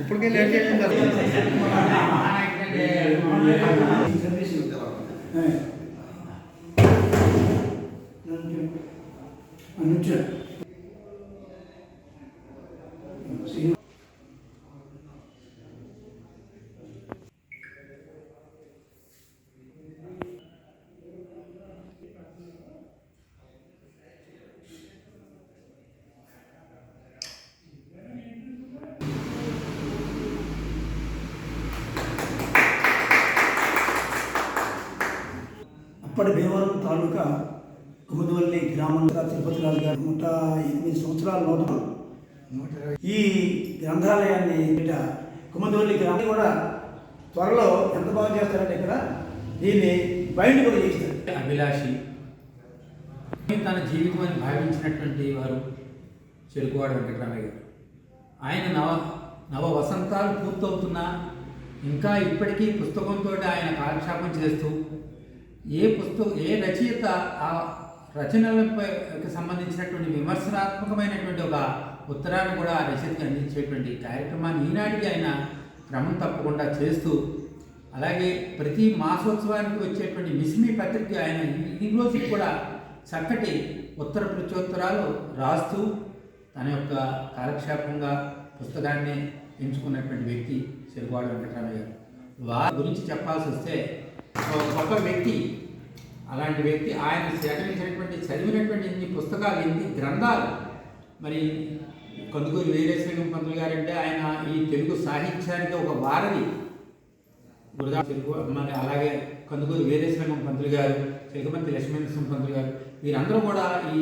ఇప్పటికే లేట్ చేసింది అప్పటి భీమవరం తాలూకా కుముదవల్లి గ్రామంలో తిరుపతి రాజు గారు నూట ఎనిమిది సంవత్సరాల లోపల ఈ గ్రంథాలయాన్ని ఇట కుమదవల్లి గ్రామం కూడా త్వరలో ఎంత బాగా చేస్తారంటే ఇక్కడ దీన్ని బయట కూడా చేస్తారు. అభిలాషి. తన జీవితం అని భావించినటువంటి వారు చెరుకువాడ వెంకటరామయ్య గారు. ఆయన నవ నవ వసంతాలు పూర్తవుతున్నా ఇంకా ఇప్పటికీ పుస్తకంతో ఆయన కాలక్షేపం చేస్తూ ఏ పుస్తకం ఏ రచయిత ఆ రచనలపై సంబంధించినటువంటి విమర్శనాత్మకమైనటువంటి ఒక ఉత్తరాన్ని కూడా ఆ రచయితకి అందించేటువంటి కార్యక్రమాన్ని ఈనాటికి ఆయన క్రమం తప్పకుండా చేస్తూ అలాగే ప్రతి మాసోత్సవానికి వచ్చేటువంటి మిస్మి పత్రిక ఆయన ఈ- రోజుకి కూడా చక్కటి ఉత్తర ప్రత్యుత్తరాలు రాస్తూ తన యొక్క కాలక్షేపంగా పుస్తకాన్ని ఎంచుకున్నటువంటి వ్యక్తి చెరుకువాడ వెంకటరామయ్య వారి గురించి చెప్పాల్సి వస్తే ఒక గొప్ప వ్యక్తి అలాంటి వ్యక్తి ఆయన సేకరించినటువంటి చదివినటువంటి ఇన్ని పుస్తకాలు ఇన్ని గ్రంథాలు. మరి కందుకూరి వీరేశ్వరం పంతులు గారంటే ఆయన ఈ తెలుగు సాహిత్యానికి ఒక వారధి. గురుదా తెలుగు మరి అలాగే కందుకూరి వీరేశ్వరం పంతులు గారు తెలుగుమంతి లక్ష్మీనరసింహ పంతులు గారు వీరందరూ కూడా ఈ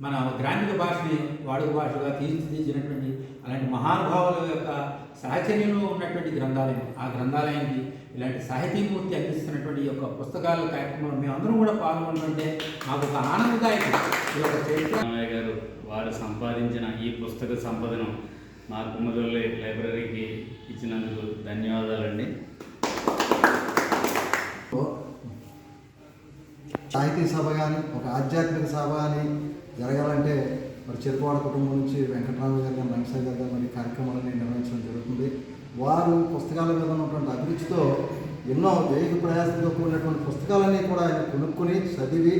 మన గ్రామీణ భాషని వాడుక భాషగా తీర్చిదిద్దినటువంటి అలాంటి మహానుభావుల యొక్క సాహచర్యంలో ఉన్నటువంటి గ్రంథాలయం. ఆ గ్రంథాలయానికి ఇలాంటి సాహితీమూర్తి అందిస్తున్న పుస్తకాల కార్యక్రమంలో మేమందరం కూడా పాల్గొంటుంటే మాకు ఒక ఆనందదాయకం. ఈ యొక్క చరిత్ర. రామయ్య గారు వారు సంపాదించిన ఈ పుస్తక సంపదను మా కుమ్మదొల్లి లైబ్రరీకి ఇచ్చినందుకు ధన్యవాదాలండి. సాహితీ సభ కానీ ఒక ఆధ్యాత్మిక సభ కానీ జరగాలంటే మరి చెరుకువాడ కుటుంబం నుంచి వెంకటరామయ్య గారు కానీ వెంకటసాయి గారు కానీ మరి కార్యక్రమాలని నిర్వహించడం జరుగుతుంది. వారు పుస్తకాల మీద ఉన్నటువంటి అభిరుచితో ఎన్నో వేగ ప్రయాసంతో కూడినటువంటి పుస్తకాలన్నీ కూడా ఆయన కొనుక్కొని చదివి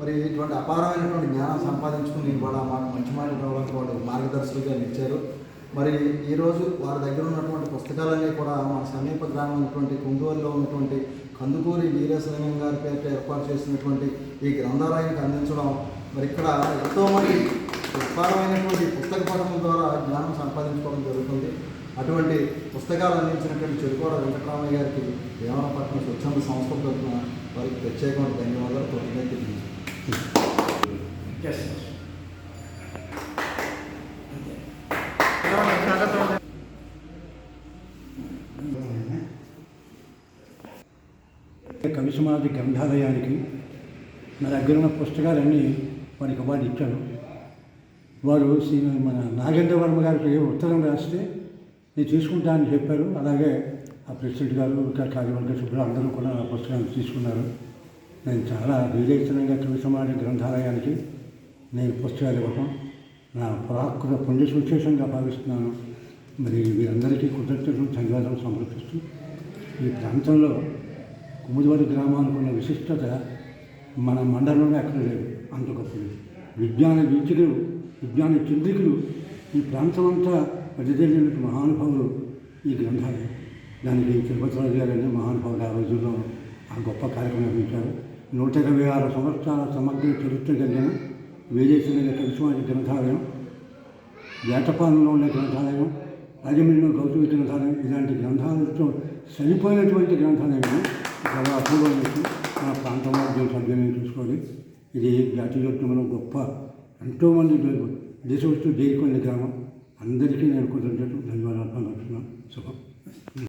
మరి ఇటువంటి అపారమైనటువంటి జ్ఞానం సంపాదించుకుని ఇవాళ మాకు మంచి మాట రావడానికి వాడు మార్గదర్శకులుగా నిలిచారు. మరి ఈరోజు వారి దగ్గర ఉన్నటువంటి పుస్తకాలన్నీ కూడా మన సమీప గ్రామం ఉన్నటువంటి కుందూరులో ఉన్నటువంటి కందుకూరి వీరేశలింగం గారి పేరిట ఏర్పాటు చేసినటువంటి ఈ గ్రంథాలయానికి అందించడం మరి ఇక్కడ ఎంతోమంది విస్తారమైనటువంటి పుస్తక పఠనం ద్వారా జ్ఞానం సంపాదించుకోవడం జరుగుతుంది. అటువంటి పుస్తకాలు అందించినటువంటి చెరుకోడ వెంకటరామయ్య గారికి దేవనపట్నం స్వచ్ఛంద సంస్థ తరఫున వారికి ప్రత్యేకమైన ధన్యవాదాలు కృతజ్ఞత తెలియజేస్తున్నాను. Yes. గ్రంథాలయానికి నా దగ్గర ఉన్న పుస్తకాలన్నీ వారికి వాడు ఇచ్చాను వారు శ్రీ మన నాగేంద్ర వర్మ గారికి ఉత్తరం రాస్తే నేను తీసుకుంటానని చెప్పారు. అలాగే ఆ ప్రెసిడెంట్ గారు ఇంకా కార్యవర్గ సభ్యులు అందరూ కూడా ఆ పుస్తకాన్ని తీసుకున్నారు. నేను చాలా విజయచనంగా కవిసమాధి గ్రంథాలయానికి నేను పుస్తకాలు ఇవ్వటం నా ప్రాకృత పుణ్య సుశేషంగా భావిస్తున్నాను. మరి మీరందరికీ కృతజ్ఞతలు ధన్యవాదాలు సమర్పిస్తూ ఈ ప్రాంతంలో కుముదివారి గ్రామానికి ఉన్న విశిష్టత మన మండలంలో ఎక్కడ లేదు. అంత గొప్పది. విజ్ఞాన వీచికులు విజ్ఞాన చంద్రికులు ఈ ప్రాంతం అంతా వెదజల్లినటువంటి మహానుభావులు ఈ గ్రంథాలయం దానికి తిరుపతి రాజు గారు అనే మహానుభావులు ఆ రోజుల్లో ఆ గొప్ప కార్యక్రమం నిర్మించారు నూట ఇరవై ఆరు సంవత్సరాల సమగ్ర చరిత్ర కలిగిన వేదేశ్వర కవిస్వామి గ్రంథాలయం వేటపాలెంలో ఉన్న గ్రంథాలయం రాజమండ్రిలో గౌతమి గ్రంథాలయం ఇలాంటి గ్రంథాలతో సరిపోయినటువంటి గ్రంథాలయం చాలా అపూర్వమైనది మన ప్రాంతంలో దీని సభ్యులను చూసుకోవాలి. ఇది జాతీయోద్యమంలో గొప్ప ఎంతోమంది దేశవస్తు జైకొండ గ్రామం. అందరికీ నేను కృతజ్ఞతలు. ధన్యవాదాలు. పంపిస్తున్నాను శుభం.